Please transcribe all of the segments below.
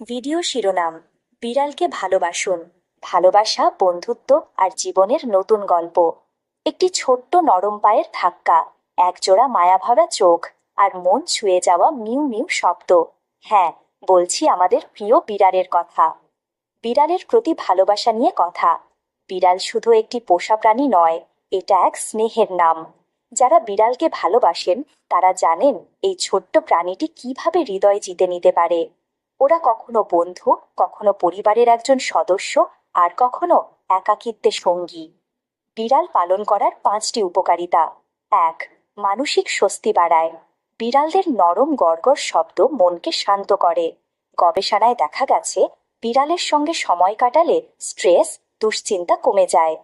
Video শিরোনাম, বিড়ালকে ভালোবাসুন, ভালোবাসা, বন্ধুত্ব আর জীবনের নতুন গল্প। একটি ছোট্ট নরম পায়ের ধাক্কা, একজোড়া মায়াভাবা চোখ আর মন ছুঁয়ে যাওয়া মিউ মিউ শব্দ। হ্যাঁ বলছি আমাদের প্রিয় বিড়ালের কথা। বিড়ালের প্রতি ভালোবাসা নিয়ে কথা। বিড়াল শুধু একটি পোষা প্রাণী নয়, এটা এক স্নেহের নাম। যারা বিড়ালকে ভালোবাসেন, তারা জানেন এই ছোট্ট প্রাণীটি কীভাবে হৃদয় জিতে নিতে পারে। ওরা কখনো বন্ধু, কখনো পরিবারের একজন সদস্য আর কখনো একাকিত্বে সঙ্গী। বিড়াল পালন করার পাঁচটি উপকারিতা। এক, মানসিক স্বস্তি বাড়ায়। বিড়ালদের নরম গড়গড় শব্দ মনকে শান্ত করে। গবেষণায় দেখা গেছে, বিড়ালের সঙ্গে সময় কাটালে স্ট্রেস, দুশ্চিন্তা কমে যায়।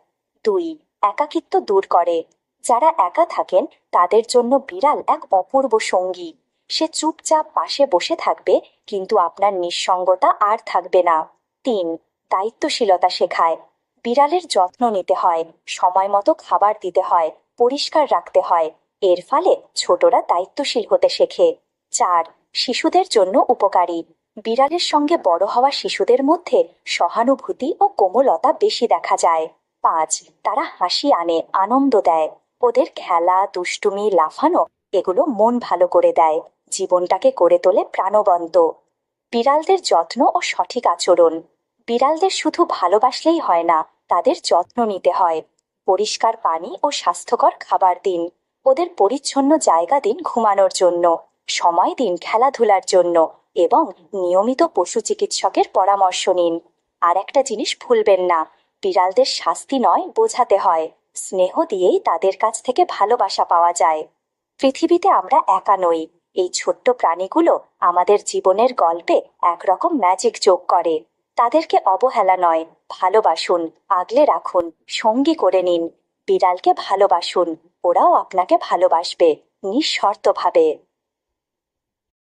দুই, একাকিত্ব দূর করে। যারা একা থাকেন, তাদের জন্য বিড়াল এক অপূর্ব সঙ্গী। সে চুপচাপ পাশে বসে থাকবে, কিন্তু আপনার নিঃসঙ্গতা আর থাকবে না। তিন, দায়িত্বশীলতা শেখায়। বিড়ালের যত্ন নিতে হয়, সময় মতো খাবার দিতে হয়, পরিষ্কার রাখতে হয়। এর ফলে ছোটরা দায়িত্বশীল হতে শেখে। চার, শিশুদের জন্য উপকারী। বিড়ালের সঙ্গে বড় হওয়া শিশুদের মধ্যে সহানুভূতি ও কোমলতা বেশি দেখা যায়। পাঁচ, তারা হাসি আনে, আনন্দ দেয়। ওদের খেলা, দুষ্টুমি, লাফানো, এগুলো মন ভালো করে দেয়। জীবনটাকে করে তোলে প্রাণবন্ত। বিড়ালদের যত্ন ও সঠিক আচরণ। বিড়ালদের শুধু ভালোবাসলেই হয় না, তাদের যত্ন নিতে হয়। পরিষ্কার পানি ও স্বাস্থ্যকর খাবার দিন। ওদের পরিচ্ছন্ন জায়গা দিন ঘুমানোর জন্য, সময় দিন খেলাধুলার জন্য এবং নিয়মিত পশু চিকিৎসকের পরামর্শ নিন। আর একটা জিনিস ভুলবেন না, বিড়ালদের শাস্তি নয় বোঝাতে হয়, স্নেহ দিয়েই তাদের কাছ থেকে ভালোবাসা পাওয়া যায়। পৃথিবীতে আমরা একা নই এই ছোট্ট প্রাণীগুলো আমাদের জীবনের গল্পে একরকম ম্যাজিক যোগ করে। তাদেরকে অবহেলা নয়, ভালোবাসুন, আগলে রাখুন, সঙ্গী করে নিন। বিড়ালকে ভালোবাসুন, ওরাও আপনাকে ভালোবাসবে, নিঃশর্তভাবে।